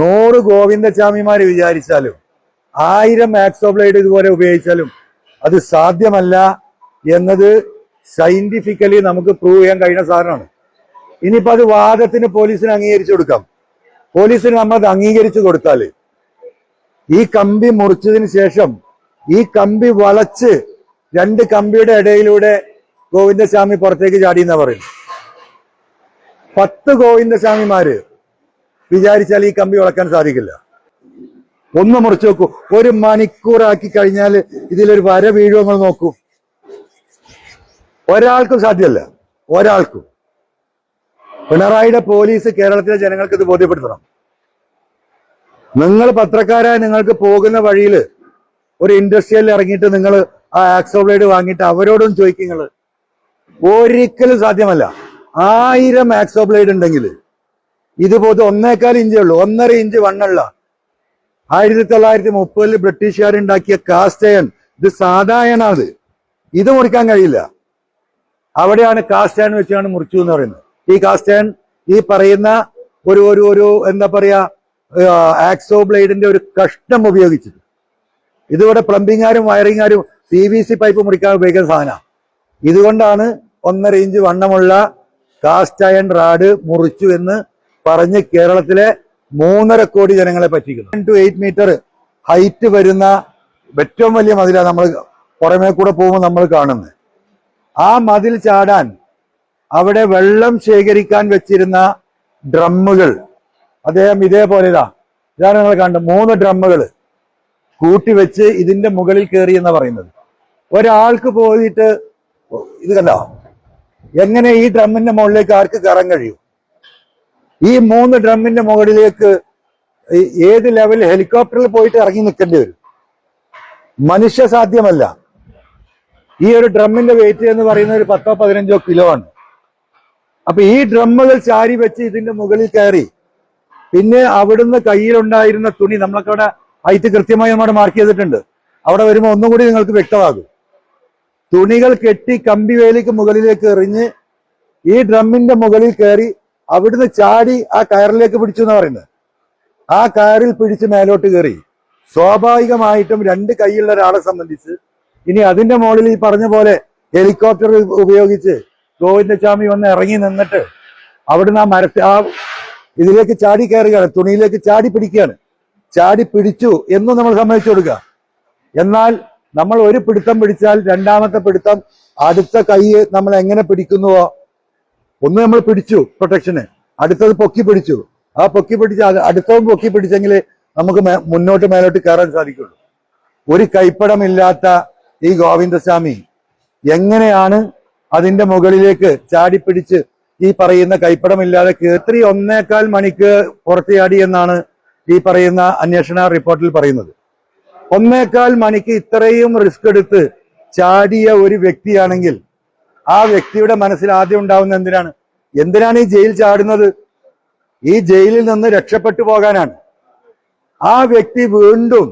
നൂറ് ഗോവിന്ദസ്വാമിമാര് വിചാരിച്ചാലും ആയിരം മാക്സോബ്ലൈഡ് ബ്ലേഡ് ഇതുപോലെ ഉപയോഗിച്ചാലും അത് സാധ്യമല്ല എന്നത് സയന്റിഫിക്കലി നമുക്ക് പ്രൂവ് ചെയ്യാൻ കഴിയുന്ന സാധനമാണ്. ഇനിയിപ്പോ അത് വാദത്തിന് പോലീസിന് അംഗീകരിച്ചു കൊടുക്കാം. പോലീസിന് നമ്മൾ അത് അംഗീകരിച്ചു കൊടുത്താൽ ഈ കമ്പി മുറിച്ചതിന് ശേഷം ഈ കമ്പി വളച്ച് രണ്ട് കമ്പിയുടെ ഇടയിലൂടെ ഗോവിന്ദസ്വാമി പുറത്തേക്ക് ചാടി എന്നാ പറയുന്നത്. പത്ത് ഗോവിന്ദസ്വാമിമാര് വിചാരിച്ചാൽ ഈ കമ്പി വളക്കാൻ സാധിക്കില്ല. ഒന്ന് മുറിച്ചു നോക്കൂ. ഒരു മണിക്കൂറാക്കി കഴിഞ്ഞാൽ ഇതിലൊരു വര വീഴുമോ നോക്കൂ. ഒരാൾക്കും സാധ്യമല്ല. ഒരാൾക്കും. പിണറായിയുടെ പോലീസ് കേരളത്തിലെ ജനങ്ങൾക്ക് ഇത് ബോധ്യപ്പെടുത്തണം. നിങ്ങൾ പത്രക്കാരായ നിങ്ങൾക്ക് പോകുന്ന വഴിയിൽ ഒരു ഇൻഡസ്ട്രിയലിൽ ഇറങ്ങിയിട്ട് നിങ്ങൾ ആ ആക്സോ ബ്ലേഡ് വാങ്ങിയിട്ട് അവരോടും ചോദിക്കും നിങ്ങൾ. ഒരിക്കലും സാധ്യമല്ല. ആയിരം ആക്സോബ്ലേഡ് ഉണ്ടെങ്കിൽ ഇതുപോലെ ഒന്നേക്കാൽ ഇഞ്ചേ ഉള്ളൂ. ഒന്നര ഇഞ്ച് വണ്ണുള്ള. ആയിരത്തി തൊള്ളായിരത്തി മുപ്പതിൽ ബ്രിട്ടീഷുകാരുണ്ടാക്കിയ കാസ്റ്റ് അയൺ. ഇത് സാധാരണ അത് ഇത്. മുറിക്കാൻ കഴിയില്ല. അവിടെയാണ് കാസ്റ്റ് അയൺ വെച്ചാണ് മുറിച്ചു എന്ന് പറയുന്നത്. ഈ കാസ്റ്റ് അയൺ ഈ പറയുന്ന ഒരു ഒരു ഒരു എന്താ പറയാ ആക്സോ ബ്ലേഡിന്റെ ഒരു കഷ്ണം ഉപയോഗിച്ചിട്ട്. ഇതിവിടെ പ്ലംബിങ്ങാരും വയറിങ്ങാരും പി വി സി പൈപ്പ് മുറിക്കാൻ ഉപയോഗിക്കുന്ന സാധനം ഇതുകൊണ്ടാണ് ഒന്നര ഇഞ്ച് വണ്ണമുള്ള കാസ്റ്റ് അയൺ റാഡ് മുറിച്ചു എന്ന് പറഞ്ഞ് കേരളത്തിലെ മൂന്നര കോടി ജനങ്ങളെ പറ്റിക്കുന്നു. ടു എയ്റ്റ് മീറ്റർ ഹൈറ്റ് വരുന്ന ഏറ്റവും വലിയ മതിലാണ് നമ്മൾ പുറമേ കൂടെ പോകുമ്പോൾ നമ്മൾ കാണുന്നത് ആ മതിൽ ചാടാൻ അവിടെ വെള്ളം ശേഖരിക്കാൻ വെച്ചിരുന്ന ഡ്രമ്മുകൾ. അദ്ദേഹം ഇതേപോലെ ഇതാ ഇതാണ് നിങ്ങൾ കണ്ടത് മൂന്ന് ഡ്രമ്മുകൾ കൂട്ടിവെച്ച് ഇതിന്റെ മുകളിൽ കയറി എന്ന് പറയുന്നത്. ഒരാൾക്ക് പോയിട്ട് ഇത് കണ്ടോ? എങ്ങനെ ഈ ഡ്രമ്മിന്റെ മുകളിലേക്ക് ആർക്ക് കയറാൻ കഴിയും? ഈ മൂന്ന് ഡ്രമ്മിന്റെ മുകളിലേക്ക് ഏത് ലെവൽ ഹെലികോപ്റ്ററിൽ പോയിട്ട് ഇറങ്ങി നിൽക്കേണ്ടി വരും? മനുഷ്യ സാധ്യമല്ല. ഈ ഒരു ഡ്രമ്മിന്റെ വെയിറ്റ് എന്ന് പറയുന്നത് ഒരു പത്തോ പതിനഞ്ചോ കിലോ ആണ്. അപ്പൊ ഈ ഡ്രമ്മുകൾ ചാരി വെച്ച് ഇതിന്റെ മുകളിൽ കയറി പിന്നെ അവിടുന്ന് കയ്യിലുണ്ടായിരുന്ന തുണി നമ്മളൊക്കെ അവിടെ ഹൈറ്റ് കൃത്യമായി നമ്മുടെ മാർക്ക് ചെയ്തിട്ടുണ്ട്. അവിടെ വരുമ്പോൾ ഒന്നും കൂടി നിങ്ങൾക്ക് വ്യക്തമാകും. തുണികൾ കെട്ടി കമ്പി വേലിക്ക് മുകളിലേക്ക് എറിഞ്ഞ് ഈ ഡ്രമ്മിന്റെ മുകളിൽ കയറി അവിടുന്ന് ചാടി ആ കയറിലേക്ക് പിടിച്ചു എന്ന് പറയുന്നത്. ആ കയറിൽ പിടിച്ച് മേലോട്ട് കയറി. സ്വാഭാവികമായിട്ടും രണ്ട് കൈയുള്ള ഒരാളെ സംബന്ധിച്ച് ഇനി അതിന്റെ മുകളിൽ ഈ പറഞ്ഞ പോലെ ഹെലികോപ്റ്റർ ഉപയോഗിച്ച് ഗോവിന്ദസ്വാമി വന്ന് ഇറങ്ങി നിന്നിട്ട് അവിടുന്ന് ആ മരത്തെ ആ ഇതിലേക്ക് ചാടി കയറുകയാണ് തുണിയിലേക്ക് ചാടി പിടിക്കുകയാണ്. ചാടി പിടിച്ചു എന്നും നമ്മൾ സമ്മതിച്ചു കൊടുക്കുക. എന്നാൽ നമ്മൾ ഒരു പിടുത്തം പിടിച്ചാൽ രണ്ടാമത്തെ പിടുത്തം അടുത്ത കൈ നമ്മൾ എങ്ങനെ പിടിക്കുന്നുവോ ഒന്ന് നമ്മൾ പിടിച്ചു പ്രൊട്ടക്ഷന് അടുത്തത് പൊക്കി പിടിച്ചു. ആ പൊക്കി പിടിച്ച അടുത്തതും പൊക്കി പിടിച്ചെങ്കിൽ നമുക്ക് മുന്നോട്ട് മേലോട്ട് കയറാൻ സാധിക്കുള്ളൂ. ഒരു കൈപ്പടമില്ലാത്ത ഈ ഗോവിന്ദസ്വാമി എങ്ങനെയാണ് അതിന്റെ മുകളിലേക്ക് ചാടിപ്പിടിച്ച് ഈ പറയുന്ന കൈപ്പടമില്ലാതെ കേത്രി ഒന്നേക്കാൽ മണിക്ക് പുറത്തുചാടി എന്നാണ് ഈ പറയുന്ന അന്വേഷണ റിപ്പോർട്ടിൽ പറയുന്നത്. ഒന്നേക്കാൽ മണിക്ക് ഇത്രയും റിസ്ക് എടുത്ത് ചാടിയ ഒരു വ്യക്തിയാണെങ്കിൽ ആ വ്യക്തിയുടെ മനസ്സിൽ ആദ്യം ഉണ്ടാവുന്ന എന്തിനാണ്? എന്തിനാണ് ഈ ജയിൽ ചാടുന്നത്? ഈ ജയിലിൽ നിന്ന് രക്ഷപ്പെട്ടു പോകാനാണ്. ആ വ്യക്തി വീണ്ടും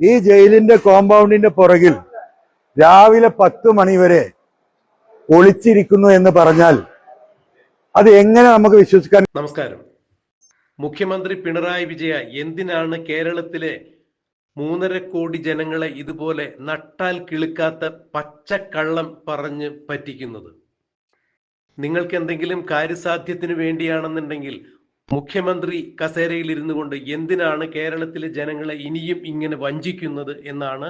ഈ ജയിലിന്റെ കോമ്പൗണ്ടിന്റെ പുറകിൽ രാവിലെ പത്ത് മണി വരെ ഒളിച്ചിരിക്കുന്നു എന്ന് പറഞ്ഞാൽ അത് എങ്ങനെ നമുക്ക് വിശ്വസിക്കാൻ നമസ്കാരം. മുഖ്യമന്ത്രി പിണറായി വിജയ എന്തിനാണ് കേരളത്തിലെ മൂന്നര കോടി ജനങ്ങളെ ഇതുപോലെ നട്ടാൽ കിളുക്കാത്ത പച്ചക്കള്ളം പറഞ്ഞ് പറ്റിക്കുന്നത്. നിങ്ങൾക്ക് എന്തെങ്കിലും കാര്യസാധ്യത്തിന് വേണ്ടിയാണെന്നുണ്ടെങ്കിൽ മുഖ്യമന്ത്രി കസേരയിൽ ഇരുന്നു കൊണ്ട് എന്തിനാണ് കേരളത്തിലെ ജനങ്ങളെ ഇനിയും ഇങ്ങനെ വഞ്ചിക്കുന്നത് എന്നാണ്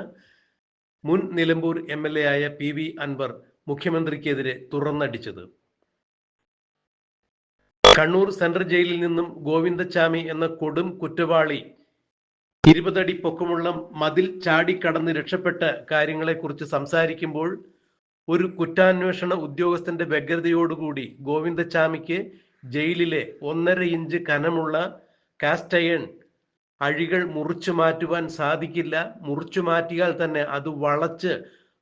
മുൻ നിലമ്പൂർ എം എൽ എ ആയ പി വി അൻവർ മുഖ്യമന്ത്രിക്കെതിരെ തുറന്നടിച്ചത്. കണ്ണൂർ സെൻട്രൽ ജയിലിൽ നിന്നും ഗോവിന്ദച്ചാമി എന്ന കൊടും കുറ്റവാളി ഇരുപതടി പൊക്കമുള്ള മതിൽ ചാടിക്കടന്ന് രക്ഷപ്പെട്ട കാര്യങ്ങളെക്കുറിച്ച് സംസാരിക്കുമ്പോൾ ഒരു കുറ്റാന്വേഷണ ഉദ്യോഗസ്ഥന്റെ വ്യഗ്രതയോടുകൂടി ഗോവിന്ദച്ചാമിക്ക് ജയിലിലെ ഒന്നര ഇഞ്ച് കനമുള്ള കാസ്റ്റ് അയൺ അഴികൾ മുറിച്ചു മാറ്റുവാൻ സാധിക്കില്ല. മുറിച്ചു മാറ്റിയാൽ തന്നെ അത് വളച്ച്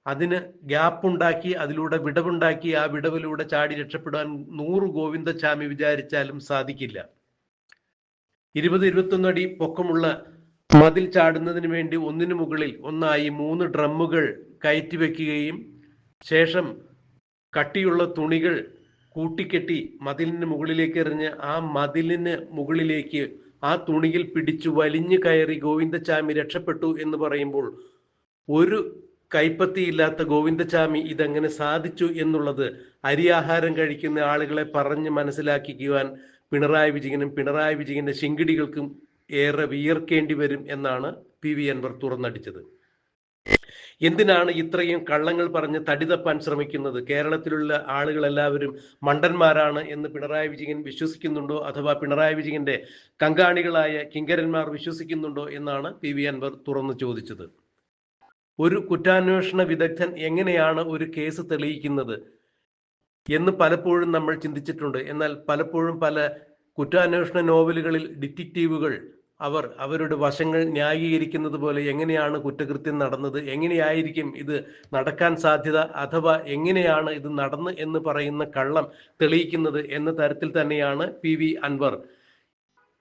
അതിന് ഗ്യാപ്പ് ഉണ്ടാക്കി അതിലൂടെ വിടവുണ്ടാക്കി ആ വിടവിലൂടെ ചാടി രക്ഷപ്പെടാൻ നൂറ് ഗോവിന്ദച്ചാമി വിചാരിച്ചാലും സാധിക്കില്ല. ഇരുപത് ഇരുപത്തൊന്നടി പൊക്കമുള്ള മതിൽ ചാടുന്നതിന് വേണ്ടി ഒന്നിനു മുകളിൽ ഒന്നായി മൂന്ന് ഡ്രമ്മുകൾ കയറ്റി വെക്കുകയും ശേഷം കട്ടിയുള്ള തുണികൾ കൂട്ടിക്കെട്ടി മതിലിന് മുകളിലേക്ക് എറിഞ്ഞ് ആ മതിലിന് മുകളിലേക്ക് ആ തുണിയിൽ പിടിച്ചു വലിഞ്ഞു കയറി ഗോവിന്ദച്ചാമി രക്ഷപ്പെട്ടു എന്ന് പറയുമ്പോൾ ഒരു കൈപ്പത്തിയില്ലാത്ത ഗോവിന്ദച്ചാമി ഇതെങ്ങനെ സാധിച്ചു എന്നുള്ളത് അരിയാഹാരം കഴിക്കുന്ന ആളുകളെ പറഞ്ഞ് മനസ്സിലാക്കിക്കുവാൻ പിണറായി വിജയനും പിണറായി വിജയന്റെ ശിങ്കിടികൾക്കും ഏറെ വിയർക്കേണ്ടി വരും എന്നാണ് പി വി അൻവർ തുറന്നടിച്ചത്. എന്തിനാണ് ഇത്രയും കള്ളങ്ങൾ പറഞ്ഞ് തടി തപ്പാൻ ശ്രമിക്കുന്നത്? കേരളത്തിലുള്ള ആളുകൾ എല്ലാവരും മണ്ടന്മാരാണ് എന്ന് പിണറായി വിജയൻ വിശ്വസിക്കുന്നുണ്ടോ അഥവാ പിണറായി വിജയന്റെ കങ്കാണികളായ കിങ്കരന്മാർ വിശ്വസിക്കുന്നുണ്ടോ എന്നാണ് പി വി അൻവർ തുറന്നു ചോദിച്ചത്. ഒരു കുറ്റാന്വേഷണ വിദഗ്ധൻ എങ്ങനെയാണ് ഒരു കേസ് തെളിയിക്കുന്നത് എന്ന് പലപ്പോഴും നമ്മൾ ചിന്തിച്ചിട്ടുണ്ട്. എന്നാൽ പലപ്പോഴും പല കുറ്റാന്വേഷണ നോവലുകളിൽ ഡിറ്റക്റ്റീവുകൾ അവർ അവരുടെ വശങ്ങൾ ന്യായീകരിക്കുന്നത് പോലെ എങ്ങനെയാണ് കുറ്റകൃത്യം നടന്നത് എങ്ങനെയായിരിക്കും ഇത് നടക്കാൻ സാധ്യത അഥവാ എങ്ങനെയാണ് ഇത് നടന്ന് എന്ന് പറയുന്ന കള്ളം തെളിയിക്കുന്നത് എന്ന തരത്തിൽ തന്നെയാണ് പി വി അൻവർ.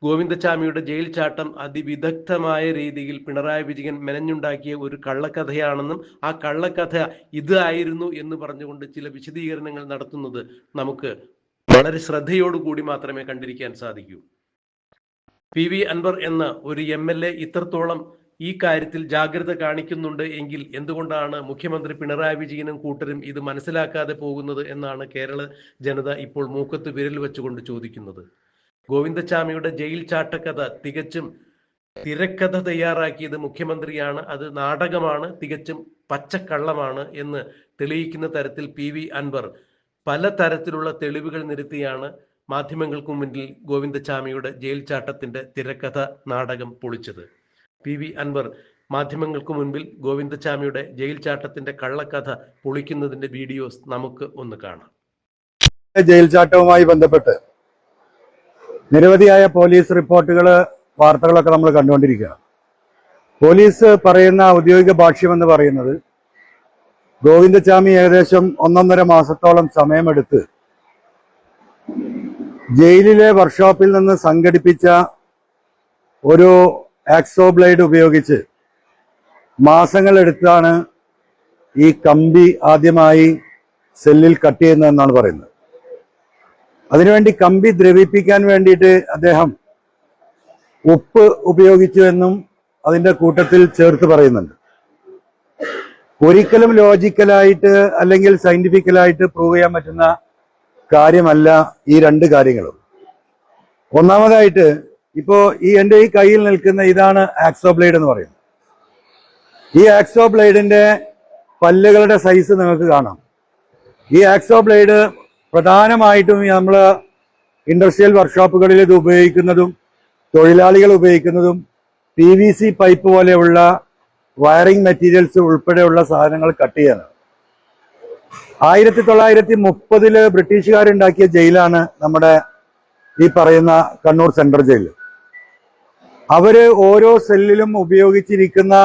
ഗോവിന്ദച്ചാമിയുടെ ജയിൽ ചാട്ടം അതിവിദഗ്ധമായ രീതിയിൽ പിണറായി വിജയൻ മെനഞ്ഞുണ്ടാക്കിയ ഒരു കള്ളക്കഥയാണെന്നും ആ കള്ളക്കഥ ഇതായിരുന്നു എന്ന് പറഞ്ഞുകൊണ്ട് ചില വിശദീകരണങ്ങൾ നടത്തുന്നത് നമുക്ക് വളരെ ശ്രദ്ധയോടുകൂടി മാത്രമേ കണ്ടിരിക്കാൻ സാധിക്കൂ. പി വി അൻവർ എന്ന ഒരു എം എൽ എ ഇത്രത്തോളം ഈ കാര്യത്തിൽ ജാഗ്രത കാണിക്കുന്നുണ്ട് എങ്കിൽ എന്തുകൊണ്ടാണ് മുഖ്യമന്ത്രി പിണറായി വിജയനും കൂട്ടരും ഇത് മനസ്സിലാക്കാതെ പോകുന്നത് എന്നാണ് കേരള ജനത ഇപ്പോൾ മൂക്കത്ത് വിരൽ വെച്ചുകൊണ്ട് ചോദിക്കുന്നത്. ഗോവിന്ദച്ചാമിയുടെ ജയിൽ ചാട്ടക്കഥ തികച്ചും തിരക്കഥ തയ്യാറാക്കിയത് മുഖ്യമന്ത്രിയാണ്. അത് നാടകമാണ് തികച്ചും പച്ചക്കള്ളമാണ് എന്ന് തെളിയിക്കുന്ന തരത്തിൽ പി വി അൻവർ പല തരത്തിലുള്ള തെളിവുകൾ നിരത്തിയാണ് മാധ്യമങ്ങൾക്ക് മുന്നിൽ ഗോവിന്ദചാമിയുടെ ജയിൽ ചാട്ടത്തിന്റെ തിരക്കഥ നാടകം പൊളിച്ചത്. പി വി അൻവർ മാധ്യമങ്ങൾക്ക് മുൻപിൽ ഗോവിന്ദചാമിയുടെ ജയിൽ ചാട്ടത്തിന്റെ കള്ളക്കഥ പൊളിക്കുന്നതിന്റെ വീഡിയോസ് നമുക്ക് ഒന്ന് കാണാം. ജയിൽ ചാട്ടവുമായി ബന്ധപ്പെട്ട് നിരവധിയായ പോലീസ് റിപ്പോർട്ടുകൾ വാർത്തകളൊക്കെ നമ്മൾ കണ്ടുകൊണ്ടിരിക്കുകയാണ് പോലീസ് പറയുന്ന ഔദ്യോഗിക ഭാഷ്യം എന്ന് പറയുന്നത് ഗോവിന്ദചാമി ഏകദേശം ഒന്നൊന്നര മാസത്തോളം സമയമെടുത്ത് ജയിലിലെ വർക്ക്ഷോപ്പിൽ നിന്ന് സംഘടിപ്പിച്ച ഒരു ആക്സോ ബ്ലേഡ് ഉപയോഗിച്ച് മാസങ്ങളെടുത്താണ് ഈ കമ്പി ആദ്യമായി സെല്ലിൽ കട്ട് ചെയ്യുന്നതെന്നാണ് പറയുന്നത്. അതിനുവേണ്ടി കമ്പി ദ്രവിപ്പിക്കാൻ വേണ്ടിയിട്ട് അദ്ദേഹം ഉപ്പ് ഉപയോഗിച്ചു എന്നും അതിന്റെ കൂട്ടത്തിൽ ചേർത്ത് പറയുന്നുണ്ട്. ഒരിക്കലും ലോജിക്കലായിട്ട് അല്ലെങ്കിൽ സയന്റിഫിക്കലായിട്ട് പ്രൂവ് ചെയ്യാൻ പറ്റുന്ന കാര്യമല്ല ഈ രണ്ട് കാര്യങ്ങളും. ഒന്നാമതായിട്ട് ഇപ്പോ ഈ എന്റെ ഈ കയ്യിൽ നിൽക്കുന്ന ഇതാണ് ആക്സോ ബ്ലേഡ് എന്ന് പറയുന്നത്. ഈ ആക്സോ ബ്ലേഡിന്റെ പല്ലുകളുടെ സൈസ് നിങ്ങൾക്ക് കാണാം. ഈ ആക്സോ ബ്ലേഡ് പ്രധാനമായിട്ടും നമ്മൾ ഇൻഡസ്ട്രിയൽ വർക്ക്ഷോപ്പുകളിൽ ഇത് ഉപയോഗിക്കുന്നതും തൊഴിലാളികൾ ഉപയോഗിക്കുന്നതും പി വി സി പൈപ്പ് പോലെയുള്ള വയറിംഗ് മെറ്റീരിയൽസ് ഉൾപ്പെടെയുള്ള സാധനങ്ങൾ കട്ട് ചെയ്യാനാണ്. ആയിരത്തി തൊള്ളായിരത്തി മുപ്പതിൽ ബ്രിട്ടീഷുകാരുണ്ടാക്കിയ ജയിലാണ് നമ്മുടെ ഈ പറയുന്ന കണ്ണൂർ സെൻട്രൽ ജയിൽ. അവർ ഓരോ സെല്ലിലും ഉപയോഗിച്ചിരിക്കുന്ന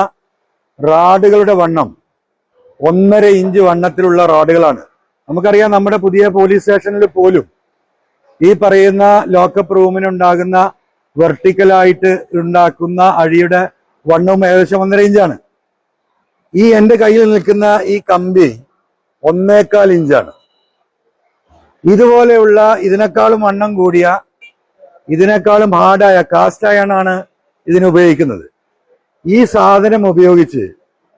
റാഡുകളുടെ വണ്ണം ഒന്നര ഇഞ്ച് വണ്ണത്തിലുള്ള റാഡുകളാണ്. നമുക്കറിയാം നമ്മുടെ പുതിയ പോലീസ് സ്റ്റേഷനിൽ പോലും ഈ പറയുന്ന ലോക്കപ്പ് റൂമിനുണ്ടാകുന്ന വെർട്ടിക്കലായിട്ട് ഉണ്ടാക്കുന്ന അഴിയുടെ വണ്ണവും ഏകദേശം ഒന്നര ഇഞ്ചാണ്. ഈ എന്റെ കയ്യിൽ നിൽക്കുന്ന ഈ കമ്പി ഒന്നേക്കാൽ ഇഞ്ചാണ്. ഇതുപോലെയുള്ള ഇതിനേക്കാളും വണ്ണം കൂടിയ ഇതിനേക്കാളും ഹാർഡായ കാസ്റ്റ് അയണാണ് ഇതിന് ഉപയോഗിക്കുന്നത്. ഈ സാധനം ഉപയോഗിച്ച്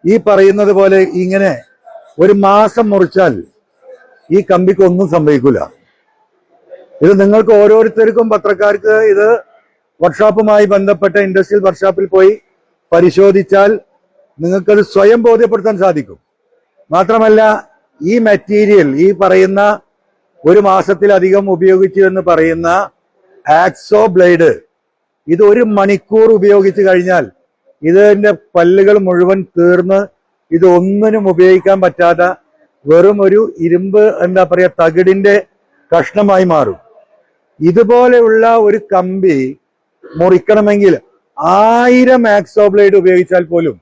ഈ പറയുന്നത് പോലെ ഇങ്ങനെ ഒരു മാസം മുറിച്ചാൽ ഈ കമ്പിക്ക് ഒന്നും സംഭവിക്കില്ല ഇത് നിങ്ങൾക്ക് ഓരോരുത്തർക്കും പത്രക്കാർക്ക് ഇത് വർക്ക്ഷോപ്പുമായി ബന്ധപ്പെട്ട ഇൻഡസ്ട്രിയൽ വർക്ക്ഷോപ്പിൽ പോയി പരിശോധിച്ചാൽ നിങ്ങൾക്കത് സ്വയം ബോധ്യപ്പെടുത്താൻ സാധിക്കും. മാത്രമല്ല ഈ മെറ്റീരിയൽ ഈ പറയുന്ന ഒരു മാസത്തിലധികം ഉപയോഗിച്ചു എന്ന് പറയുന്ന ആക്സോ ബ്ലേഡ് ഇത് ഒരു മണിക്കൂർ ഉപയോഗിച്ച് കഴിഞ്ഞാൽ ഇതിന്റെ പല്ലുകൾ മുഴുവൻ തീർന്ന് ഇത് ഒന്നിനും ഉപയോഗിക്കാൻ പറ്റാത്ത വെറും ഒരു ഇരുമ്പ് എന്താ പറയാ തകിടിന്റെ കഷ്ണമായി മാറും. ഇതുപോലെയുള്ള ഒരു കമ്പി മുറിക്കണമെങ്കിൽ ആയിരം ആക്സോ ബ്ലേഡ് ഉപയോഗിച്ചാൽ പോലും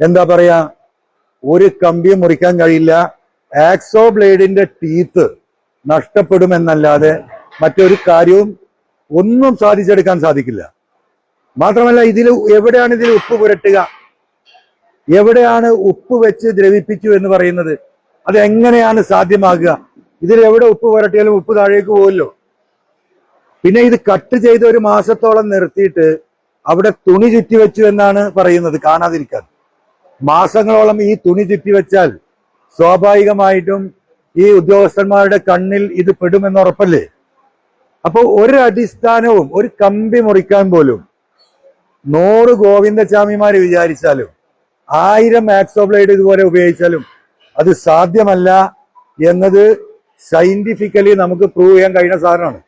എന്താ പറയാ ഒരു കമ്പി മുറിക്കാൻ കഴിയില്ല. ആക്സോ ബ്ലേഡിന്റെ ടീത്ത് നഷ്ടപ്പെടുമെന്നല്ലാതെ മറ്റൊരു കാര്യവും ഒന്നും സാധിച്ചെടുക്കാൻ സാധിക്കില്ല. മാത്രമല്ല ഇതിൽ എവിടെയാണ് ഇതിൽ ഉപ്പ് പുരട്ടുക? എവിടെയാണ് ഉപ്പ് വെച്ച് ദ്രവിപ്പിച്ചു എന്ന് പറയുന്നത്? അത് എങ്ങനെയാണ് സാധ്യമാകുക? ഇതിൽ എവിടെ ഉപ്പ് പുരട്ടിയാലും ഉപ്പ് താഴേക്ക് പോകുമല്ലോ പിന്നെ ഇത് കട്ട് ചെയ്ത് ഒരു മാസത്തോളം നിർത്തിയിട്ട് അവിടെ തുണി ചുറ്റി വെച്ചു എന്നാണ് പറയുന്നത്. കാണാതിരിക്കാൻ. മാസങ്ങളോളം ഈ തുണി ചുറ്റി വെച്ചാൽ സ്വാഭാവികമായിട്ടും ഈ ഉദ്യോഗസ്ഥന്മാരുടെ കണ്ണിൽ ഇത് പെടുമെന്ന് ഉറപ്പല്ലേ? അപ്പോൾ ഒരു അടിസ്ഥാനവും ഒരു കമ്പി മുറിക്കാൻ പോലും നൂറ് ഗോവിന്ദസ്വാമിമാര് വിചാരിച്ചാലും ആയിരം മാക്സോബ്ലൈഡ് ബ്ലേഡ് ഇതുപോലെ ഉപയോഗിച്ചാലും അത് സാധ്യമല്ല എന്നത് സയന്റിഫിക്കലി നമുക്ക് പ്രൂവ് ചെയ്യാൻ കഴിയുന്ന സാധനമാണ്.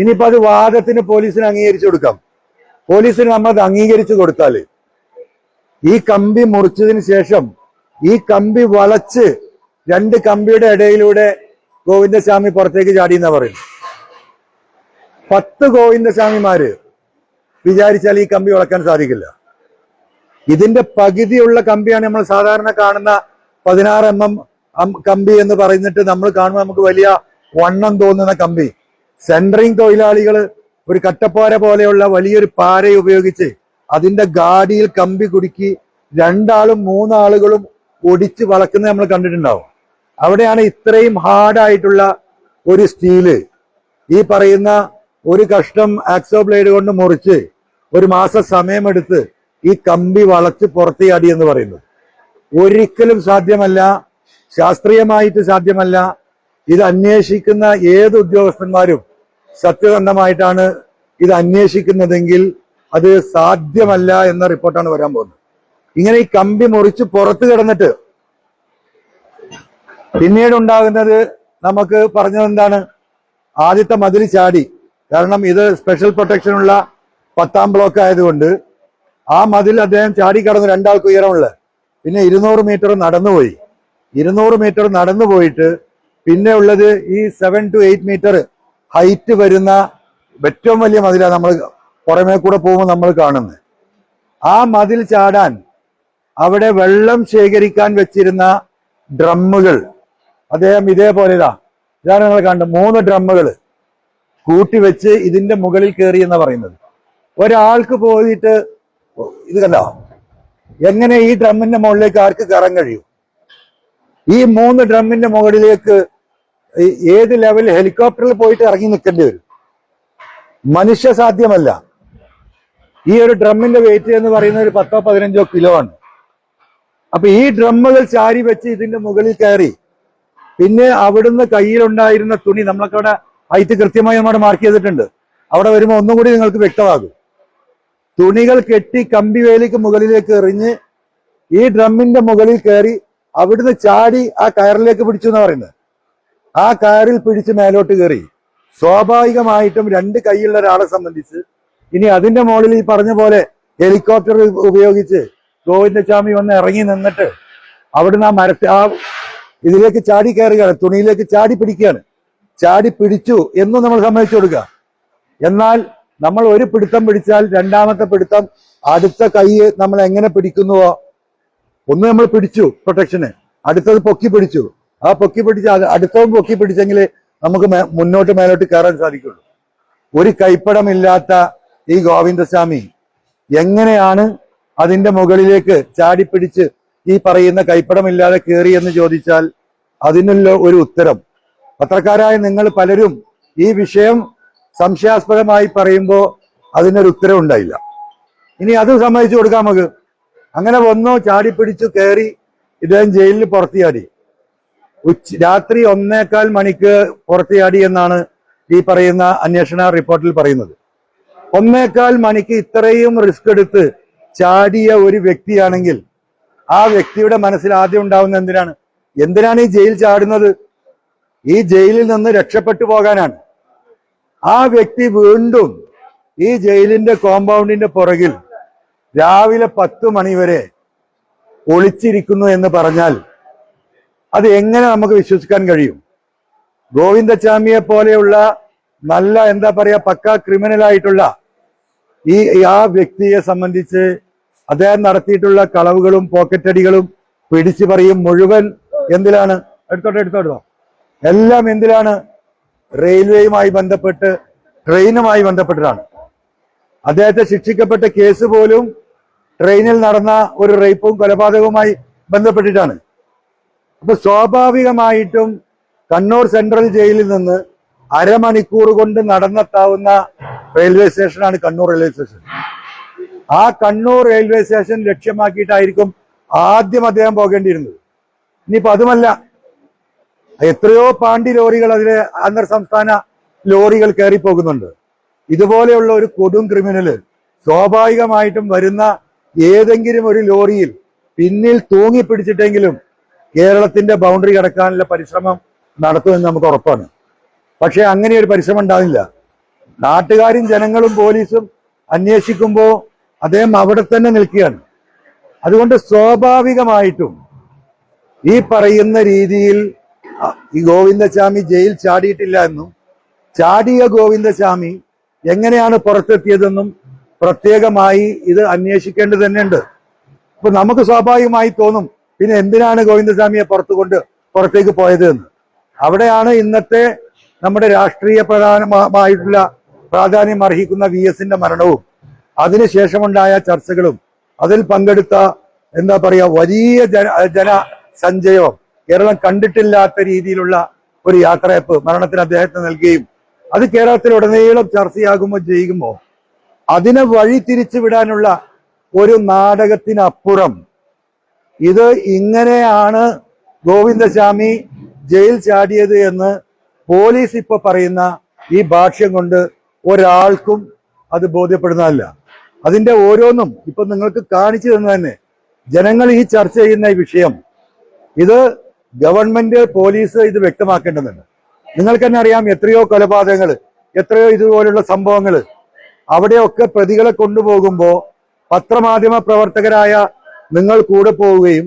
ഇനിയിപ്പോൾ അത് വാദത്തിന് പോലീസിന് അംഗീകരിച്ചു കൊടുക്കാം. പോലീസിന് നമ്മൾ അത് അംഗീകരിച്ചു കൊടുത്താൽ ഈ കമ്പി മുറിച്ചതിന് ശേഷം ഈ കമ്പി വളച്ച് രണ്ട് കമ്പിയുടെ ഇടയിലൂടെ ഗോവിന്ദസ്വാമി പുറത്തേക്ക് ചാടി എന്നാ പറയുന്നു പത്ത് ഗോവിന്ദസ്വാമിമാര് വിചാരിച്ചാൽ ഈ കമ്പി വളക്കാൻ സാധിക്കില്ല. ഇതിന്റെ പകുതിയുള്ള കമ്പിയാണ് നമ്മൾ സാധാരണ കാണുന്ന പതിനാറ് എം എം കമ്പി എന്ന് പറയുന്നിട്ട് നമ്മൾ കാണുമ്പോൾ നമുക്ക് വലിയ വണ്ണം തോന്നുന്ന കമ്പി. സെൻട്രിങ് തൊഴിലാളികൾ ഒരു കട്ടപ്പാര പോലെയുള്ള വലിയൊരു പാര ഉപയോഗിച്ച് അതിന്റെ ഗാഡിയിൽ കമ്പി കുടുക്കി രണ്ടാളും മൂന്നാളുകളും ഒടിച്ച് വളക്കുന്നത് നമ്മൾ കണ്ടിട്ടുണ്ടാവും. അവിടെയാണ് ഇത്രയും ഹാർഡായിട്ടുള്ള ഒരു സ്റ്റീൽ. ഈ പറയുന്ന ഒരു കഷ്ണം ആക്സോ ബ്ലേഡ് കൊണ്ട് മുറിച്ച് ഒരു മാസ സമയമെടുത്ത് ഈ കമ്പി വളച്ച് പുറത്തിയാടി എന്ന് പറയുന്നത്. ഒരിക്കലും സാധ്യമല്ല ശാസ്ത്രീയമായിട്ട് സാധ്യമല്ല. ഇത് അന്വേഷിക്കുന്ന ഏത് ഉദ്യോഗസ്ഥന്മാരും സത്യസന്ധമായിട്ടാണ് ഇത് അന്വേഷിക്കുന്നതെങ്കിൽ അത് സാധ്യമല്ല എന്ന റിപ്പോർട്ടാണ് വരാൻ പോകുന്നത്. ഇങ്ങനെ ഈ കമ്പി മുറിച്ച് പുറത്ത് കിടന്നിട്ട് പിന്നീട് ഉണ്ടാകുന്നത് നമുക്ക് പറഞ്ഞത് എന്താണ് ആദ്യത്തെ മതിൽ ചാടി. കാരണം ഇത് സ്പെഷ്യൽ പ്രൊട്ടക്ഷൻ ഉള്ള പത്താം ബ്ലോക്ക് ആയതുകൊണ്ട് ആ മതിൽ അദ്ദേഹം ചാടി കടന്നു രണ്ടാൾക്ക് ഉയരമുള്ള. പിന്നെ ഇരുന്നൂറ് മീറ്റർ നടന്നുപോയി. ഇരുന്നൂറ് മീറ്റർ നടന്നു പോയിട്ട് പിന്നെ ഉള്ളത് ഈ seven to eight metre height വരുന്ന ഏറ്റവും വലിയ മതിലാണ് നമ്മൾ പുറമേ കൂടെ പോകുമ്പോൾ നമ്മൾ കാണുന്നത്. ആ മതിൽ ചാടാൻ അവിടെ വെള്ളം ശേഖരിക്കാൻ വെച്ചിരുന്ന ഡ്രമ്മുകൾ. അദ്ദേഹം ഇതേപോലെ ഇതാ ഇതാണ് നിങ്ങൾ കണ്ടത് മൂന്ന് ഡ്രമ്മുകൾ കൂട്ടിവെച്ച് ഇതിന്റെ മുകളിൽ കയറി എന്ന് പറയുന്നത്. ഒരാൾക്ക് പോയിട്ട് ഇത് കണ്ടോ? എങ്ങനെ ഈ ഡ്രമ്മിന്റെ മുകളിലേക്ക് ആർക്ക് കയറാൻ കഴിയും? ഈ മൂന്ന് ഡ്രമ്മിന്റെ മുകളിലേക്ക് ഏത് ലെവൽ ഹെലികോപ്റ്ററിൽ പോയിട്ട് ഇറങ്ങി നിൽക്കേണ്ടി വരും? മനുഷ്യ സാധ്യമല്ല. ഈ ഒരു ഡ്രമ്മിന്റെ വെയിറ്റ് എന്ന് പറയുന്നത് ഒരു പത്തോ പതിനഞ്ചോ കിലോ ആണ്. അപ്പൊ ഈ ഡ്രമ്മുകൾ ചാരി വെച്ച് ഇതിന്റെ മുകളിൽ കയറി. പിന്നെ അവിടുന്ന് കയ്യിലുണ്ടായിരുന്ന തുണി നമ്മളൊക്കെ അവിടെ ഹൈറ്റ് കൃത്യമായി നമ്മുടെ മാർക്ക് ചെയ്തിട്ടുണ്ട്. അവിടെ വരുമ്പോൾ ഒന്നും കൂടി നിങ്ങൾക്ക് വ്യക്തമാകും. തുണികൾ കെട്ടി കമ്പി വേലിക്ക് മുകളിലേക്ക് എറിഞ്ഞ് ഈ ഡ്രമ്മിന്റെ മുകളിൽ കയറി അവിടുന്ന് ചാടി ആ കയറിലേക്ക് പിടിച്ചു എന്ന് പറയുന്നത്. ആ കയറിൽ പിടിച്ച് മേലോട്ട് കയറി. സ്വാഭാവികമായിട്ടും രണ്ട് കൈയുള്ള ഒരാളെ സംബന്ധിച്ച് ഇനി അതിന്റെ മുകളിൽ ഈ പറഞ്ഞ പോലെ ഹെലികോപ്റ്റർ ഉപയോഗിച്ച് ഗോവിന്ദസ്വാമി വന്ന് ഇറങ്ങി നിന്നിട്ട് അവിടുന്ന് ആ മര ആ ഇതിലേക്ക് ചാടി കയറുകയാണ് തുണിയിലേക്ക് ചാടി പിടിക്കുകയാണ്. ചാടി പിടിച്ചു എന്നും നമ്മൾ സമ്മതിച്ചു കൊടുക്കുക. എന്നാൽ നമ്മൾ ഒരു പിടുത്തം പിടിച്ചാൽ രണ്ടാമത്തെ പിടുത്തം അടുത്ത കൈ നമ്മൾ എങ്ങനെ പിടിക്കുന്നുവോ? ഒന്ന് നമ്മൾ പിടിച്ചു പ്രൊട്ടക്ഷന് അടുത്തത് പൊക്കി പിടിച്ചു. ആ പൊക്കി പിടിച്ച അടുത്തതും പൊക്കി പിടിച്ചെങ്കിൽ നമുക്ക് മുന്നോട്ട് മേലോട്ട് കയറാൻ സാധിക്കുള്ളൂ. ഒരു കൈപ്പടമില്ലാത്ത ഈ ഗോവിന്ദസ്വാമി എങ്ങനെയാണ് അതിന്റെ മുകളിലേക്ക് ചാടിപ്പിടിച്ച് ഈ പറയുന്ന കൈപ്പടമില്ലാതെ കയറി എന്ന് ചോദിച്ചാൽ അതിനുള്ള ഒരു ഉത്തരം. പത്രക്കാരായ നിങ്ങൾ പലരും ഈ വിഷയം സംശയാസ്പദമായി പറയുമ്പോൾ അതിനൊരു ഉത്തരം ഉണ്ടായില്ല. ഇനി അത് സമ്മതിച്ചു കൊടുക്കാം നമുക്ക്. അങ്ങനെ വന്നു ചാടിപ്പിടിച്ചു കയറി ഇദ്ദേഹം ജയിലിൽ പുറത്തിയാടി. ഉച്ച രാത്രി ഒന്നേക്കാൽ മണിക്ക് പുറത്തിയാടി എന്നാണ് ഈ പറയുന്ന അന്വേഷണ റിപ്പോർട്ടിൽ പറയുന്നത്. ഒന്നേക്കാൽ മണിക്ക് ഇത്രയും റിസ്ക് എടുത്ത് ചാടിയ ഒരു വ്യക്തിയാണെങ്കിൽ ആ വ്യക്തിയുടെ മനസ്സിൽ ആദ്യം ഉണ്ടാവുന്ന എന്തിനാണ്? എന്തിനാണ് ഈ ജയിൽ ചാടുന്നത്? ഈ ജയിലിൽ നിന്ന് രക്ഷപ്പെട്ടു പോകാനാണ്. ആ വ്യക്തി വീണ്ടും ഈ ജയിലിന്റെ കോമ്പൗണ്ടിന്റെ പുറകിൽ രാവിലെ പത്ത് മണി വരെ ഒളിച്ചിരിക്കുന്നു എന്ന് പറഞ്ഞാൽ അത് എങ്ങനെ നമുക്ക് വിശ്വസിക്കാൻ കഴിയും? ഗോവിന്ദസ്വാമിയെ പോലെയുള്ള നല്ല എന്താ പറയാ പക്ക ക്രിമിനൽ ആയിട്ടുള്ള ഈ ഈ ആ വ്യക്തിയെ സംബന്ധിച്ച് അദ്ദേഹം നടത്തിയിട്ടുള്ള കളവുകളും പോക്കറ്റടികളും പിടിച്ചു പറയും മുഴുവൻ എന്തിലാണ്? എടുത്തോട്ടെ എടുത്തോട്ടോ. എല്ലാം എന്തിലാണ്? റെയിൽവേയുമായി ബന്ധപ്പെട്ട് ട്രെയിനുമായി ബന്ധപ്പെട്ടിട്ടാണ്. അദ്ദേഹത്തെ ശിക്ഷിക്കപ്പെട്ട കേസ് പോലും ട്രെയിനിൽ നടന്ന ഒരു റേപ്പും കൊലപാതകവുമായി ബന്ധപ്പെട്ടിട്ടാണ്. അപ്പൊ സ്വാഭാവികമായിട്ടും കണ്ണൂർ സെൻട്രൽ ജയിലിൽ നിന്ന് അരമണിക്കൂർ കൊണ്ട് നടന്നെത്താവുന്ന റെയിൽവേ സ്റ്റേഷനാണ് കണ്ണൂർ റെയിൽവേ സ്റ്റേഷൻ ആ കണ്ണൂർ റെയിൽവേ സ്റ്റേഷൻ ലക്ഷ്യമാക്കിയിട്ടായിരിക്കും ആദ്യം അദ്ദേഹം പോകേണ്ടിയിരുന്നത്. ഇനിയിപ്പോ അതുമല്ല എത്രയോ പാണ്ടി ലോറികൾ അതിലെ അന്തർ സംസ്ഥാന ലോറികൾ കയറി പോകുന്നുണ്ട് ഇതുപോലെയുള്ള ഒരു കൊടും ക്രിമിനൽ സ്വാഭാവികമായിട്ടും വരുന്ന ഏതെങ്കിലും ഒരു ലോറിയിൽ പിന്നിൽ തൂങ്ങി പിടിച്ചിട്ടെങ്കിലും കേരളത്തിന്റെ ബൗണ്ടറി കടക്കാനുള്ള പരിശ്രമം നടത്തുമെന്ന് നമുക്ക് ഉറപ്പാണ്. പക്ഷെ അങ്ങനെ ഒരു പരിശ്രമം ഉണ്ടാവില്ല. നാട്ടുകാരും ജനങ്ങളും പോലീസും അന്വേഷിക്കുമ്പോൾ അദ്ദേഹം അവിടെ തന്നെ നിൽക്കുകയാണ്. അതുകൊണ്ട് സ്വാഭാവികമായിട്ടും ഈ പറയുന്ന രീതിയിൽ ഈ ഗോവിന്ദസ്വാമി ജയിൽ ചാടിയിട്ടില്ല എന്നും ചാടിയ ഗോവിന്ദസ്വാമി എങ്ങനെയാണ് പുറത്തെത്തിയതെന്നും പ്രത്യേകമായി ഇത് അന്വേഷിക്കേണ്ടത് തന്നെയുണ്ട്. അപ്പൊ നമുക്ക് സ്വാഭാവികമായി തോന്നും പിന്നെ എന്തിനാണ് ഗോവിന്ദസ്വാമിയെ പുറത്തു കൊണ്ട് പുറത്തേക്ക് പോയത് എന്ന് അവിടെയാണ് ഇന്നത്തെ നമ്മുടെ രാഷ്ട്രീയ പ്രധാനമായിട്ടുള്ള പ്രാധാന്യം അർഹിക്കുന്ന വി എസിന്റെ മരണവും. അതിനുശേഷമുണ്ടായ ചർച്ചകളും അതിൽ പങ്കെടുത്ത എന്താ പറയുക വലിയ ജന ജനസഞ്ചയവും കേരളം കണ്ടിട്ടില്ലാത്ത രീതിയിലുള്ള ഒരു യാത്രയപ്പ് മരണത്തിന് അദ്ദേഹത്തിന് നൽകുകയും അത് കേരളത്തിലുടനീളം ചർച്ചയാകുമ്പോൾ ചെയ്യുമ്പോൾ അതിനെ വഴി തിരിച്ചു വിടാനുള്ള ഒരു നാടകത്തിനപ്പുറം ഇത് ഇങ്ങനെയാണ് ഗോവിന്ദസ്വാമി ജയിൽ ചാടിയത് എന്ന് പോലീസ് ഇപ്പൊ പറയുന്ന ഈ ഭാഷ്യം കൊണ്ട് ഒരാൾക്കും അത് ബോധ്യപ്പെടുന്നതല്ല. അതിന്റെ ഓരോന്നും ഇപ്പൊ നിങ്ങൾക്ക് കാണിച്ചു തന്നു തന്നെ. ജനങ്ങൾ ഈ ചർച്ച ചെയ്യുന്ന ഈ വിഷയം ഇത് ഗവൺമെന്റ് പോലീസ് ഇത് വ്യക്തമാക്കേണ്ടതുണ്ട്. നിങ്ങൾക്ക് തന്നെ അറിയാം എത്രയോ കൊലപാതകങ്ങൾ എത്രയോ ഇതുപോലുള്ള സംഭവങ്ങൾ. അവിടെയൊക്കെ പ്രതികളെ കൊണ്ടുപോകുമ്പോ പത്രമാധ്യമ പ്രവർത്തകരായ നിങ്ങൾ കൂടെ പോവുകയും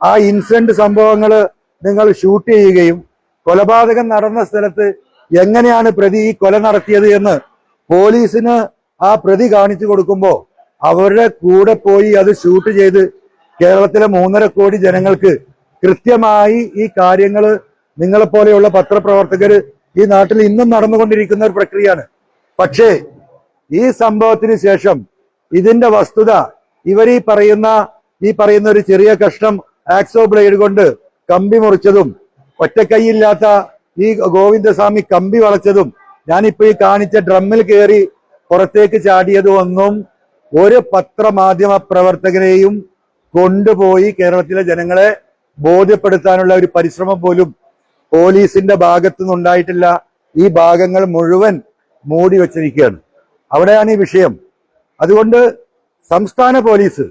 ആ ഇൻസിഡന്റ് സംഭവങ്ങൾ നിങ്ങൾ ഷൂട്ട് ചെയ്യുകയും കൊലപാതകം നടന്ന സ്ഥലത്ത് എങ്ങനെയാണ് പ്രതി ഈ കൊല നടത്തിയത് എന്ന് പോലീസിന് ആ പ്രതി കാണിച്ചു കൊടുക്കുമ്പോ അവരുടെ കൂടെ പോയി അത് ഷൂട്ട് ചെയ്ത് കേരളത്തിലെ മൂന്നര കോടി ജനങ്ങൾക്ക് കൃത്യമായി ഈ കാര്യങ്ങൾ നിങ്ങളെപ്പോലെയുള്ള പത്രപ്രവർത്തകർ ഈ നാട്ടിൽ ഇന്നും നടന്നുകൊണ്ടിരിക്കുന്ന ഒരു പ്രക്രിയയാണ്. പക്ഷേ ഈ സംഭവത്തിന് ശേഷം ഇതിന്റെ വസ്തുത ഇവർ ഈ പറയുന്ന ഈ പറയുന്ന ഒരു ചെറിയ കഷ്ണം ആക്സോ ബ്ലേഡ് കൊണ്ട് കമ്പി മുറിച്ചതും ഒറ്റക്കൈയില്ലാത്ത ഈ ഗോവിന്ദസ്വാമി കമ്പി വളച്ചതും ഞാനിപ്പോ ഈ കാണിച്ച ഡ്രമ്മിൽ കയറി പുറത്തേക്ക് ചാടിയത് ഒന്നും ഒരു പത്രമാധ്യമ പ്രവർത്തകരെയും കൊണ്ടുപോയി കേരളത്തിലെ ജനങ്ങളെ ബോധ്യപ്പെടുത്താനുള്ള ഒരു പരിശ്രമം പോലും പോലീസിന്റെ ഭാഗത്തു നിന്നുണ്ടായിട്ടില്ല ഈ ഭാഗങ്ങൾ മുഴുവൻ മൂടി വച്ചിരിക്കുകയാണ്. അവിടെയാണ് ഈ വിഷയം. അതുകൊണ്ട് സംസ്ഥാന പോലീസ്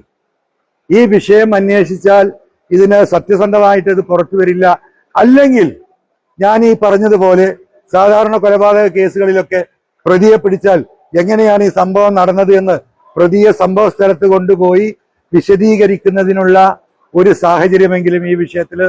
ഈ വിഷയം അന്വേഷിച്ചാൽ ഇതിന് സത്യസന്ധമായിട്ട് ഇത് പുറത്തു വരില്ല. അല്ലെങ്കിൽ ഞാൻ ഈ പറഞ്ഞതുപോലെ സാധാരണ കൊലപാതക കേസുകളിലൊക്കെ പ്രതിയെ പിടിച്ചാൽ എങ്ങനെയാണ് ഈ സംഭവം നടന്നത് എന്ന് പ്രതിയെ സംഭവ സ്ഥലത്ത് കൊണ്ടുപോയി വിശദീകരിക്കുന്നതിനുള്ള ഒരു സാഹചര്യമെങ്കിലും ഈ വിഷയത്തിൽ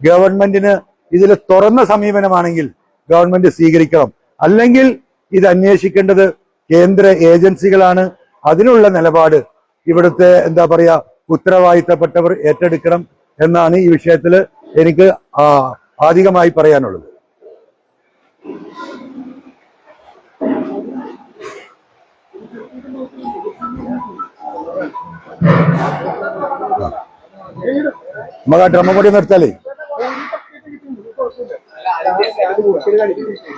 ഗവൺമെന്റിന് ഇതിൽ തുറന്ന സമീപനമാണെങ്കിൽ ഗവൺമെന്റ് സ്വീകരിക്കണം. അല്ലെങ്കിൽ ഇത് അന്വേഷിക്കേണ്ടത് കേന്ദ്ര ഏജൻസികളാണ്. അതിനുള്ള നിലപാട് ഇവിടുത്തെ എന്താ പറയാ ഉത്തരവാദിത്തപ്പെട്ടവർ ഏറ്റെടുക്കണം എന്നാണ് ഈ വിഷയത്തിൽ എനിക്ക് ആധികമായി പറയാനുള്ളത്. നമുക്ക് ആ ഡ്രമ്മ കൂടി നിർത്താലേ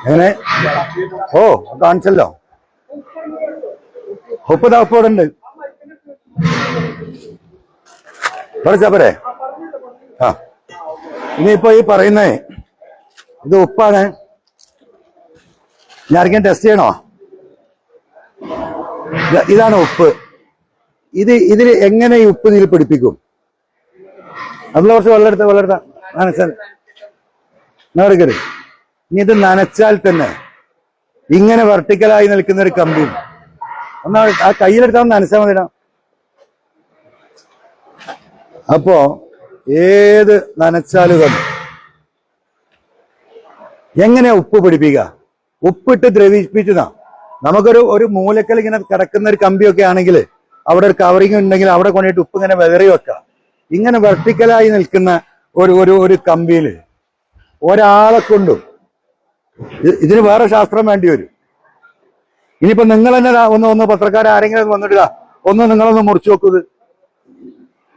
എങ്ങനെ? ഓ കാണിച്ചല്ലോ. ഉപ്പ് തപ്പൂടെ ഉണ്ട് പഠിച്ചാ പോരെ? ആ. ഇനിയിപ്പോ ഈ പറയുന്നേ ഇത് ഉപ്പാണ്. ആർക്കും ടെസ്റ്റ് ചെയ്യണോ? ഇത- ഇതാണ് ഉപ്പ്. ഇത് ഇതിൽ എങ്ങനെ ഈ ഉപ്പ് ഇതിൽ പിടിപ്പിക്കും? അതിൽ കുറച്ച് വെള്ളം എടുത്ത വെള്ളം എടുത്ത. നനച്ചാൽ നടക്കരുത് ഇനി ഇത് നനച്ചാൽ തന്നെ ഇങ്ങനെ വെർട്ടിക്കലായി നിൽക്കുന്ന ഒരു കമ്പി. ഒന്നാ ആ കയ്യിലെടുത്താൽ നനച്ചാൽ മതി അപ്പോ ഏത് നനച്ചാലും എങ്ങനെ ഉപ്പ് പിടിപ്പിക്കുക ഉപ്പിട്ട് ദ്രവിപ്പിച്ചതാ. നമുക്കൊരു ഒരു മൂലക്കൽ ഇങ്ങനെ കിടക്കുന്ന ഒരു കമ്പിയൊക്കെ ആണെങ്കിൽ അവിടെ ഒരു കവറിങ് ഉണ്ടെങ്കിൽ അവിടെ കൊണ്ടിട്ട് ഉപ്പ് ഇങ്ങനെ വെതറി വെക്കാം. ഇങ്ങനെ വെർട്ടിക്കലായി നിൽക്കുന്ന ഒരു ഒരു ഒരു കമ്പിയിൽ ഒരാളെ കൊണ്ടും ഇത് ഇതിന് വേറെ ശാസ്ത്രം വേണ്ടി വരും. ഇനിയിപ്പോ നിങ്ങൾ തന്നെ ഒന്ന് ഒന്ന് പത്രക്കാർ ആരെങ്കിലും വന്നിട്ട് ഒന്ന് നിങ്ങളൊന്ന് മുറിച്ചു നോക്കൂ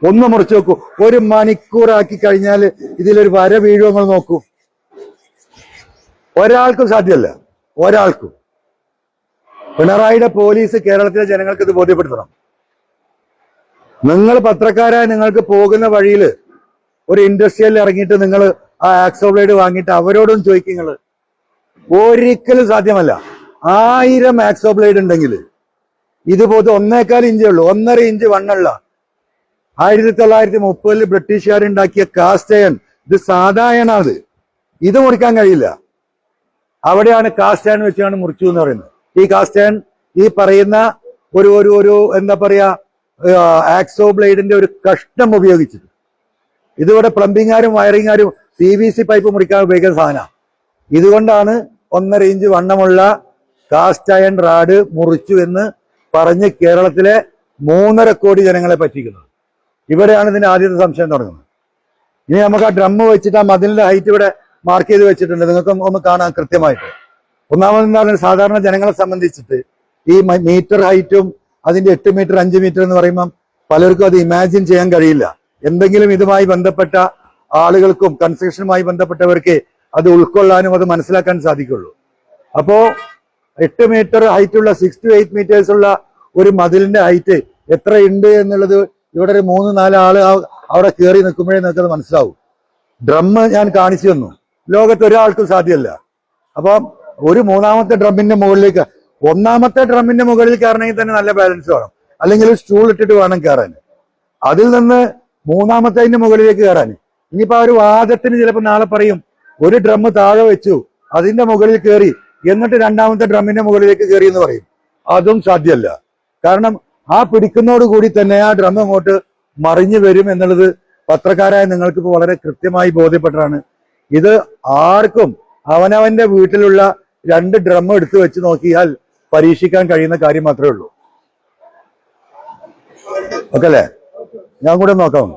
ഒന്ന് മുറിച്ചു നോക്കൂ. ഒരു മണിക്കൂറാക്കി കഴിഞ്ഞാൽ ഇതിലൊരു വര വീഴുമോ നിങ്ങൾ നോക്കൂ. ഒരാൾക്കും സാധ്യമല്ല. ഒരാൾക്കും. പിണറായിയുടെ പോലീസ് കേരളത്തിലെ ജനങ്ങൾക്ക് ഇത് ബോധ്യപ്പെടുത്തണം. നിങ്ങൾ പത്രക്കാരായ നിങ്ങൾക്ക് പോകുന്ന വഴിയിൽ ഒരു ഇൻഡസ്ട്രിയലിൽ ഇറങ്ങിയിട്ട് നിങ്ങൾ ആ ആക്സോബ്ലേഡ് വാങ്ങിയിട്ട് അവരോടും ചോദിക്കും നിങ്ങൾ. ഒരിക്കലും സാധ്യമല്ല. ആയിരം ആക്സോബ്ലേഡ് ഉണ്ടെങ്കിൽ ഇതുപോലെ ഒന്നേക്കാൽ ഇഞ്ചേ ഉള്ളൂ. ഒന്നര ഇഞ്ച് വണ്ണുള്ള ആയിരത്തി തൊള്ളായിരത്തി മുപ്പതിൽ ബ്രിട്ടീഷുകാർ ഉണ്ടാക്കിയ കാസ്റ്റ് അയൺ ഇത് സാധാരണ അത് ഇത് മുറിക്കാൻ കഴിയില്ല. അവിടെയാണ് കാസ്റ്റ് അയൺ വെച്ചാണ് മുറിച്ചു എന്ന് പറയുന്നത്. ഈ കാസ്റ്റ് അയൺ ഈ പറയുന്ന ഒരു ഒരു ഒരു എന്താ പറയാ ആക്സോ ബ്ലേഡിന്റെ ഒരു കഷ്ണം ഉപയോഗിച്ചിട്ട്. ഇതിവിടെ പ്ലംബിങ്ങാരും വയറിങ്ങാരും പി വി സി പൈപ്പ് മുറിക്കാൻ ഉപയോഗിക്കുന്ന സാധനമാണ്. ഇതുകൊണ്ടാണ് ഒന്നര ഇഞ്ച് വണ്ണമുള്ള കാസ്റ്റ് അയൺ റാഡ് മുറിച്ചു എന്ന് പറഞ്ഞ് കേരളത്തിലെ മൂന്നര കോടി ജനങ്ങളെ പറ്റിക്കുന്നത്. ഇവിടെയാണ് ഇതിന്റെ ആദ്യത്തെ സംശയം തുടങ്ങുന്നത്. ഇനി നമുക്ക് ആ ഡ്രമ്മ് വെച്ചിട്ട് ആ മതിലിന്റെ ഹൈറ്റ് ഇവിടെ മാർക്ക് ചെയ്ത് വെച്ചിട്ടുണ്ട്. നിങ്ങൾക്ക് ഒന്ന് കാണാൻ കൃത്യമായിട്ട്. ഒന്നാമത് എന്താണ് സാധാരണ ജനങ്ങളെ സംബന്ധിച്ചിട്ട് ഈ മീറ്റർ ഹൈറ്റും അതിന്റെ എട്ട് മീറ്റർ അഞ്ച് മീറ്റർ എന്ന് പറയുമ്പം പലർക്കും അത് ഇമാജിൻ ചെയ്യാൻ കഴിയില്ല. എന്തെങ്കിലും ഇതുമായി ബന്ധപ്പെട്ട ആളുകൾക്കും കൺസ്ട്രക്ഷനുമായി ബന്ധപ്പെട്ടവർക്ക് അത് ഉൾക്കൊള്ളാനും അത് മനസ്സിലാക്കാൻ സാധിക്കുള്ളൂ. അപ്പോ എട്ട് മീറ്റർ ഹൈറ്റ് ഉള്ള സിക്സ് ടു എയ്റ്റ് മീറ്റേഴ്സ് ഉള്ള ഒരു മതിലിന്റെ ഹൈറ്റ് എത്ര ഉണ്ട് എന്നുള്ളത് ഇവിടെ ഒരു മൂന്ന് നാല് ആൾ അവിടെ കയറി നിൽക്കുമ്പോഴേ നിങ്ങൾക്കത് മനസ്സിലാവും. ഡ്രം ഞാൻ കാണിച്ചു തന്നു. ലോകത്ത് ഒരാൾക്കും സാധ്യമല്ല. അപ്പം ഒരു മൂന്നാമത്തെ ഡ്രമ്മിന്റെ മുകളിലേക്ക് ഒന്നാമത്തെ ഡ്രമ്മിന്റെ മുകളിൽ കയറണമെങ്കിൽ തന്നെ നല്ല ബാലൻസ് വേണം. അല്ലെങ്കിൽ സ്റ്റൂൾ ഇട്ടിട്ട് വേണം കയറാൻ. അതിൽ നിന്ന് മൂന്നാമത്തതിന്റെ മുകളിലേക്ക് കയറാൻ. ഇനിയിപ്പോ ആ ഒരു വാദത്തിന് ചിലപ്പോൾ നാളെ പറയും ഒരു ഡ്രം താഴെ വെച്ചു അതിന്റെ മുകളിൽ കയറി എന്നിട്ട് രണ്ടാമത്തെ ഡ്രമ്മിന്റെ മുകളിലേക്ക് കയറി എന്ന് പറയും. അതും സാധ്യമല്ല. കാരണം ആ പിടിക്കുന്നതോട് കൂടി തന്നെ ആ ഡ്രം അങ്ങോട്ട് മറിഞ്ഞു വരും എന്നുള്ളത് പത്രക്കാരായ നിങ്ങൾക്ക് ഇപ്പോൾ വളരെ കൃത്യമായി ബോധ്യപ്പെട്ടതാണ്. ഇത് ആർക്കും അവനവന്റെ വീട്ടിലുള്ള രണ്ട് ഡ്രം എടുത്തു വെച്ച് നോക്കിയാൽ പരീക്ഷിക്കാൻ കഴിയുന്ന കാര്യം മാത്രമേ ഉള്ളൂ. ഓക്കെ അല്ലേ ഞാൻ കൂടെ നോക്കാം.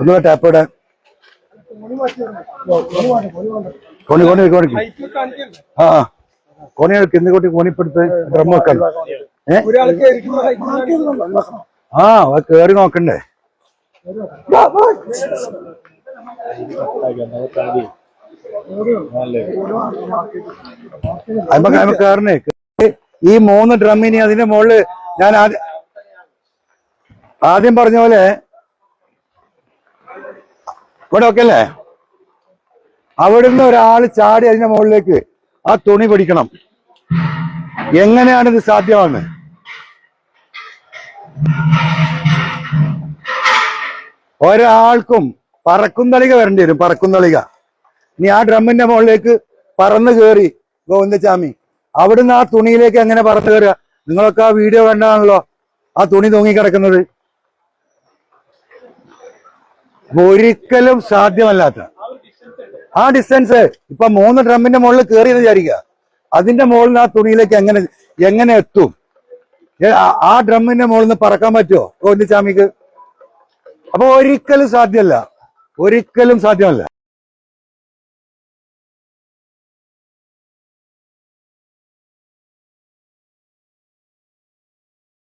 ഒന്ന് ടാപ്പ് ഇടാൻ. കോണി കോണി കോണിക്ക്. ആ. കോണി കിന്നി കൂട്ടി കോണിപ്പെടുത്ത് ഡ്രം വെക്കാൻ ആ അത് കേറി നോക്കണ്ടേ. കേറണേ. ഈ മൂന്ന് ഡ്രമ്മിനി അതിന്റെ മുകളിൽ ഞാൻ ആദ്യം ആദ്യം പറഞ്ഞ പോലെ ഇവിടെ ഒക്കെ അല്ലേ? അവിടുന്ന് ഒരാൾ ചാടി അതിന്റെ മുകളിലേക്ക് ആ തുണി പിടിക്കണം. എങ്ങനെയാണ് ഇത് സാധ്യമാകുന്നത്? ഒരാൾക്കും പറക്കുന്നളിക വരേണ്ടി വരും പറക്കുന്നളിക. ഇനി ആ ഡ്രമ്മിന്റെ മുകളിലേക്ക് പറന്നു കയറി ഗോവിന്ദസ്വാമി. അവിടുന്ന് ആ തുണിയിലേക്ക് എങ്ങനെ പറന്നു കയറുക നിങ്ങളൊക്കെ ആ വീഡിയോ കണ്ടതാണല്ലോ. ആ തുണി തൂങ്ങിക്കിടക്കുന്നത്. കിടക്കുന്നത് ഒരിക്കലും സാധ്യമല്ലാത്ത. ആ ഡിസ്റ്റൻസ് ഇപ്പൊ മൂന്ന് ഡ്രമ്മിന്റെ മുകളിൽ കയറി എന്ന് വിചാരിക്കുക. അതിന്റെ മുകളിൽ ആ തുണിയിലേക്ക് എങ്ങനെ എങ്ങനെ എത്തും? ആ- ഡ്രമ്മിന്റെ മുകളിൽ നിന്ന് പറക്കാൻ പറ്റുമോ ഗോവിന്ദചാമിക്ക് അപ്പൊ ഒരിക്കലും സാധ്യമല്ല. ഒരിക്കലും സാധ്യമല്ല.